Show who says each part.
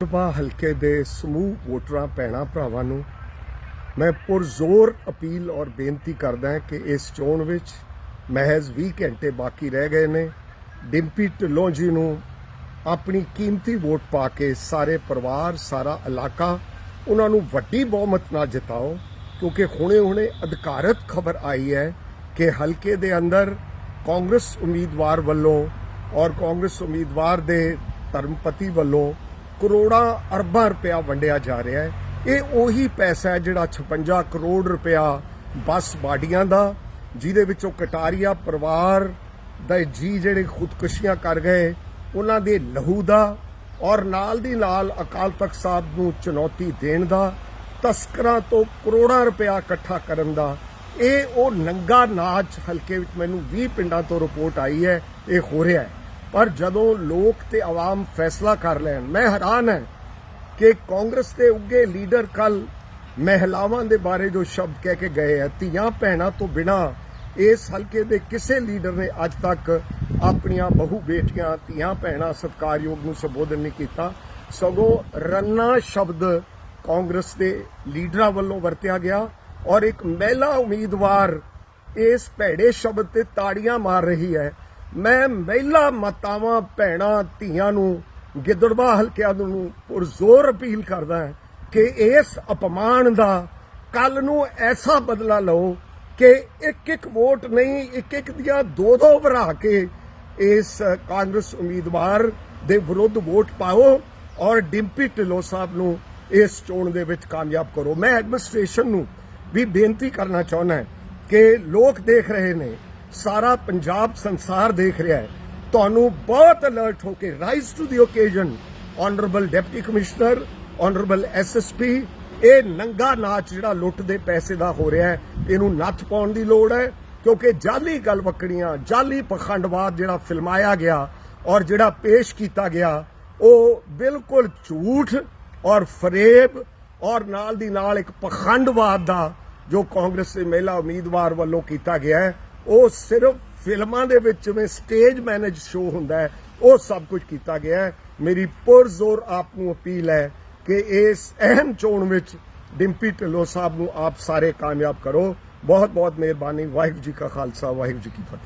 Speaker 1: ਲੋਕਸਭਾ ਹਲਕੇ ਦੇ ਸਮੂਹ ਵੋਟਰਾਂ ਭੈਣਾਂ ਭਰਾਵਾਂ ਨੂੰ ਮੈਂ ਪੁਰਜ਼ੋਰ ਅਪੀਲ ਔਰ ਬੇਨਤੀ ਕਰਦਾ ਹਾਂ ਕਿ ਇਸ ਚੋਣ ਵਿੱਚ ਮਹਿਜ਼ 20 ਘੰਟੇ ਬਾਕੀ ਰਹਿ ਗਏ ਨੇ। ਡਿੰਪੀ ਢਿੱਲੋਂ ਜੀ ਨੂੰ ਆਪਣੀ ਕੀਮਤੀ ਵੋਟ ਪਾ ਕੇ ਸਾਰੇ ਪਰਿਵਾਰ, ਸਾਰਾ ਇਲਾਕਾ, ਉਹਨਾਂ ਨੂੰ ਵੱਡੀ ਬਹੁਮਤ ਨਾਲ ਜਿਤਾਓ, ਕਿਉਂਕਿ ਹੁਣੇ-ਹੁਣੇ ਅਧਿਕਾਰਤ ਖਬਰ ਆਈ ਹੈ ਕਿ ਹਲਕੇ ਦੇ ਅੰਦਰ ਕਾਂਗਰਸ ਉਮੀਦਵਾਰ ਵੱਲੋਂ ਔਰ ਕਾਂਗਰਸ ਉਮੀਦਵਾਰ ਦੇ ਧਰਮਪਤੀ ਵੱਲੋਂ ਕਰੋੜਾਂ ਅਰਬਾਂ ਰੁਪਇਆ ਵੰਡਿਆ ਜਾ ਰਿਹਾ ਹੈ। ਇਹ ਉਹੀ ਪੈਸਾ ਹੈ ਜਿਹੜਾ 56 ਕਰੋੜ ਰੁਪਇਆ ਬੱਸ ਬਾਡੀਆਂ ਦਾ, ਜਿਹਦੇ ਵਿੱਚੋਂ ਕਟਾਰੀਆ ਪਰਿਵਾਰ ਦਾ ਜੀ ਜਿਹੜੇ ਖੁਦਕੁਸ਼ੀਆਂ ਕਰ ਗਏ, ਉਹਨਾਂ ਦੇ ਲਹੂ ਦਾ ਔਰ ਨਾਲ ਦੀ ਨਾਲ ਅਕਾਲ ਤਖਤ ਸਾਹਿਬ ਨੂੰ ਚੁਣੌਤੀ ਦੇਣ ਦਾ, ਤਸਕਰਾਂ ਤੋਂ ਕਰੋੜਾਂ ਰੁਪਇਆ ਇਕੱਠਾ ਕਰਨ ਦਾ। ਇਹ ਉਹ ਨੰਗਾ ਨਾਚ, ਹਲਕੇ ਵਿੱਚ ਮੈਨੂੰ 20 ਪਿੰਡਾਂ ਤੋਂ ਰਿਪੋਰਟ ਆਈ ਹੈ, ਇਹ ਹੋ ਰਿਹਾ ਹੈ। ਪਰ ਜਦੋਂ ਲੋਕ ਤੇ ਆਵਾਮ ਫੈਸਲਾ ਕਰ ਲੈਣ, ਮੈਂ ਹੈਰਾਨ ਹਾਂ ਕਿ ਕਾਂਗਰਸ ਦੇ ਉੱਗੇ ਲੀਡਰ ਕੱਲ ਮਹਿਲਾਵਾਂ ਦੇ ਬਾਰੇ ਜੋ ਸ਼ਬਦ ਕਹਿ ਕੇ ਗਏ ਹੈ ਧੀਆਂ ਭੈਣਾਂ ਤੋਂ ਬਿਨਾ ਇਸ ਹਲਕੇ ਦੇ ਕਿਸੇ ਲੀਡਰ ਨੇ ਅੱਜ ਤੱਕ ਆਪਣੀਆਂ ਬਹੂ ਬੇਟੀਆਂ, ਧੀਆਂ ਭੈਣਾਂ ਸਤਕਾਰਯੋਗ ਨੂੰ ਸੰਬੋਧਨ ਨਹੀਂ ਕੀਤਾ। ਸਗੋਂ ਰੰਨਾ ਸ਼ਬਦ ਕਾਂਗਰਸ ਦੇ ਲੀਡਰਾਂ ਵੱਲੋਂ ਵਰਤਿਆ ਗਿਆ ਔਰ ਇੱਕ ਮਹਿਲਾ ਉਮੀਦਵਾਰ ਇਸ ਭੈੜੇ ਸ਼ਬਦ ਤੇ ਤਾੜੀਆਂ ਮਾਰ ਰਹੀ ਹੈ। ਮੈਂ ਮਹਿਲਾ ਮਾਤਾਵਾਂ, ਭੈਣਾਂ, ਧੀਆਂ ਨੂੰ, ਗਿੱਦੜਵਾ ਹਲਕਿਆਂ ਨੂੰ ਪੁਰਜ਼ੋਰ ਅਪੀਲ ਕਰਦਾ ਹਾਂ ਕਿ ਇਸ ਅਪਮਾਨ ਦਾ ਕੱਲ ਨੂੰ ਐਸਾ ਬਦਲਾ ਲਓ ਕਿ ਇੱਕ ਇੱਕ ਵੋਟ ਨਹੀਂ ਇੱਕ ਇੱਕ ਦੀਆਂ ਦੋ ਦੋ ਭਰਾ ਕੇ ਇਸ ਕਾਂਗਰਸ ਉਮੀਦਵਾਰ ਦੇ ਵਿਰੁੱਧ ਵੋਟ ਪਾਓ ਔਰ ਡਿੰਪੀ ਢਿੱਲੋਂ ਸਾਹਿਬ ਨੂੰ ਇਸ ਚੋਣ ਦੇ ਵਿੱਚ ਕਾਮਯਾਬ ਕਰੋ। ਮੈਂ ਐਡਮਿਨਿਸਟ੍ਰੇਸ਼ਨ ਨੂੰ ਵੀ ਬੇਨਤੀ ਕਰਨਾ ਚਾਹੁੰਦਾ ਕਿ ਲੋਕ ਦੇਖ ਰਹੇ ਨੇ ਸਾਰਾ ਪੰਜਾਬ ਸੰਸਾਰ ਦੇਖ ਰਿਹਾ ਹੈ। ਤੁਹਾਨੂੰ ਬਹੁਤ ਅਲਰਟ ਹੋ ਕੇ rise to the occasion honourable deputy commissioner honourable SSP ਇਹ ਨੰਗਾ ਨਾਚ ਜਿਹੜਾ ਲੁੱਟ ਦੇ ਪੈਸੇ ਦਾ ਹੋ ਰਿਹਾ ਹੈ, ਇਹਨੂੰ ਨੱਥ ਪਾਉਣ ਦੀ ਲੋੜ ਹੈ, ਕਿਉਂਕਿ ਜਾਲੀ ਗੱਲ ਵਕੜੀਆਂ ਜਾਲੀ ਪਖੰਡਵਾਦ ਜਿਹੜਾ ਫਿਲਮਾਇਆ ਗਿਆ ਔਰ ਜਿਹੜਾ ਪੇਸ਼ ਕੀਤਾ ਗਿਆ, ਉਹ ਬਿਲਕੁਲ ਝੂਠ ਔਰ ਫਰੇਬ ਔਰ ਨਾਲ ਦੀ ਨਾਲ ਇੱਕ ਪਖੰਡਵਾਦ ਦਾ ਜੋ ਕਾਂਗਰਸ ਦੇ ਮਹਿਲਾ ਉਮੀਦਵਾਰ ਵੱਲੋਂ ਕੀਤਾ ਗਿਆ ਹੈ। ਉਹ ਸਿਰਫ ਫਿਲਮਾਂ ਦੇ ਵਿੱਚ ਜਿਵੇਂ ਸਟੇਜ ਮੈਨੇਜ ਸ਼ੋ ਹੁੰਦਾ ਹੈ, ਉਹ ਸਭ ਕੁਝ ਕੀਤਾ ਗਿਆ ਹੈ। ਮੇਰੀ ਪੁਰਜ਼ੋਰ ਆਪ ਨੂੰ ਅਪੀਲ ਹੈ ਕਿ ਇਸ ਅਹਿਮ ਚੋਣ ਵਿੱਚ ਡਿੰਪੀ ਢਿੱਲੋਂ ਸਾਹਿਬ ਨੂੰ ਆਪ ਸਾਰੇ ਕਾਮਯਾਬ ਕਰੋ। ਬਹੁਤ ਬਹੁਤ ਮਿਹਰਬਾਨੀ। ਵਾਹਿਗੁਰੂ ਜੀ ਕਾ ਖਾਲਸਾ, ਵਾਹਿਗੁਰੂ ਜੀ ਕੀ ਫਤਿਹ।